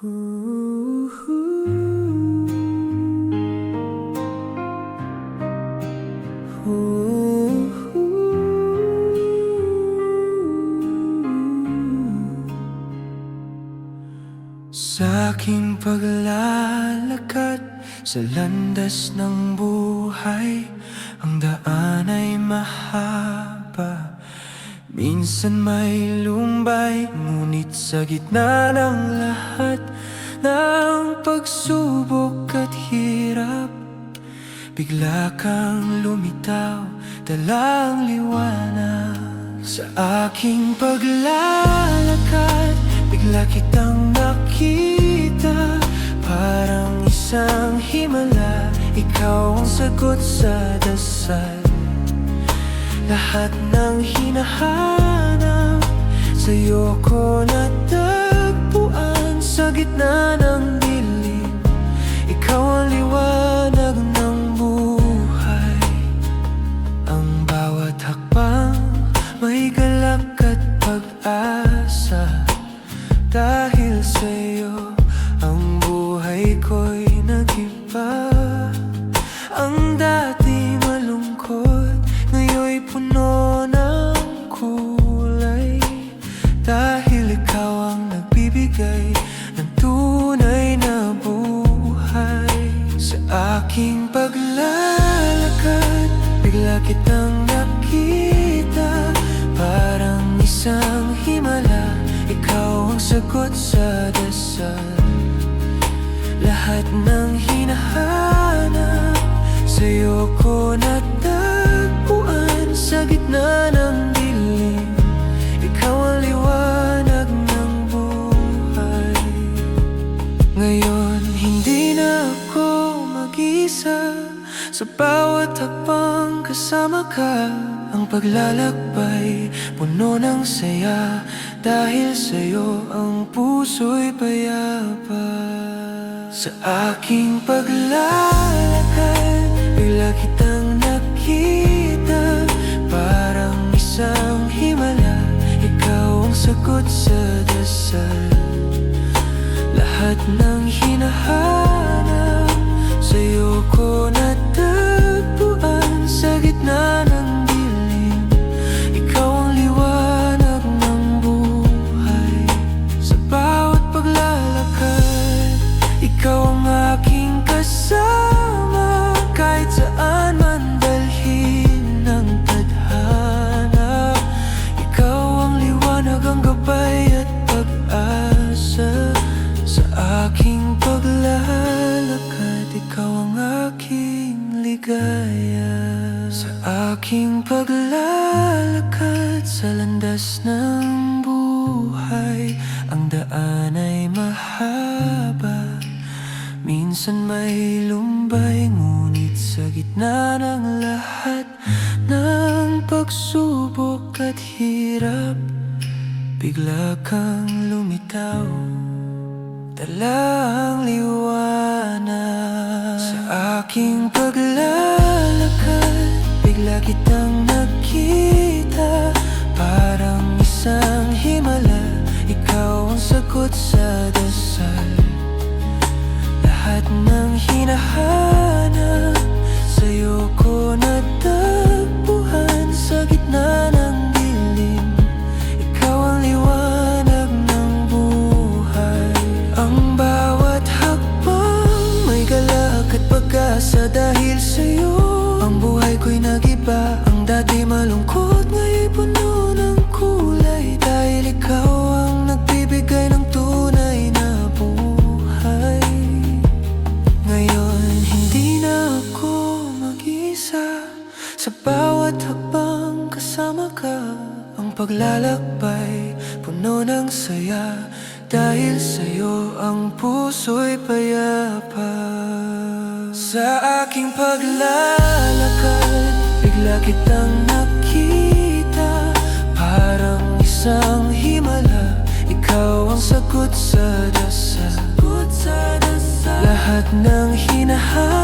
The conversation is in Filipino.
Sa aking paglalakad sa landas ng buhay Ang daan ay mahaba Minsan may lumbay Ngunit sa gitna ng lahat Ng pagsubok at hirap Bigla kang lumitaw Dalang liwanag. Sa aking paglalakad Bigla kitang nakita Parang isang himala Ikaw ang sagot sa dasal Lahat ng hinahanap. Sa'yo ko natagpuan Sa gitna ng dilim. Ikaw ang nagbibigay Ng tunay na buhay Sa aking paglalakad. Bigla kitang nakita Parang isang himala. Ikaw ang sagot sa dasal. Lahat ng hinahanap Sa'yo ko natagpuan Sa bawat hakbang kasama ka Ang paglalakbay puno ng saya. Dahil sa'yo ang puso'y payapa. Sa aking paglalakad Bigla kitang nakita. Parang isang himala Ikaw ang sagot sa dasal. Lahat ng hinahanap Ikaw ang aking ligaya. Sa aking paglalakad Sa landas ng buhay Ang daan ay mahaba. Minsan may lumbay Ngunit sa gitna ng lahat Ng pagsubok at hirap Bigla kang lumitaw Dala ang liwanag. Sa aking paglalakad Bigla kitang nakita. Parang isang himala Ikaw ang sagot sa dasal. Lahat ng hinahanap Sa'yo ko natagpuan sa'yo. Ang buhay ko'y nagiba. Ang dati malungkot Ngayon'y puno ng kulay. Dahil ikaw ang nagbibigay ng tunay na buhay. Ngayon hindi na ako mag-isa. Sa bawat hakbang kasama ka Ang paglalakbay puno ng saya. Dahil sa'yo ang puso'y payapa Sa aking paglalakad Bigla kitang nakita. Parang isang himala Ikaw ang sagot sa dasal. Lahat ng hinahanap